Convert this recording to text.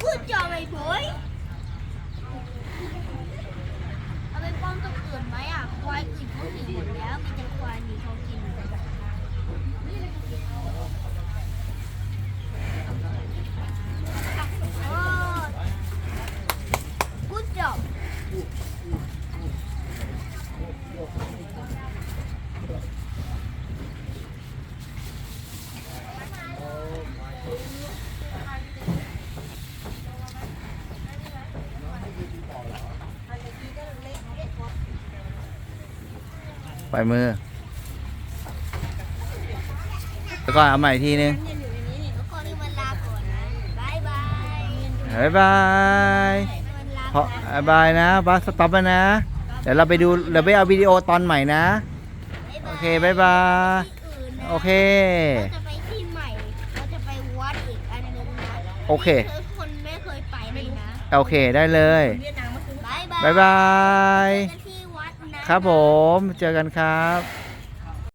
พูดจอไปบอยเอาไปป้อมตัวอื่นไหมอะ ควายอื่นเขาหนีหมดแล้ว มีแต่ควายหนีเขากินโอ้พูดจบ ปล่อยมือ แล้วก็เอาใหม่อีกทีนึงทุกคนที่มันลาก่อนนะบายบายบ๊ายบายมันลาเพราะบ๊ายบายนะบัสสต็อปแล้วนะ เดี๋ยวเราไปดูเดี๋ยวไปเอาวิดีโอตอนใหม่นะ โอเคบ๊ายบาย ที่อื่นนะโอเค เราจะไปที่ใหม่ เราจะไปวัดอีกอันนึงนะโอเคที่คนไม่เคยไปเลยนะโอเคได้เลยบายบาย บ๊ายบาย เจอกันที่วัดนะ ครับผม เจอกันครับ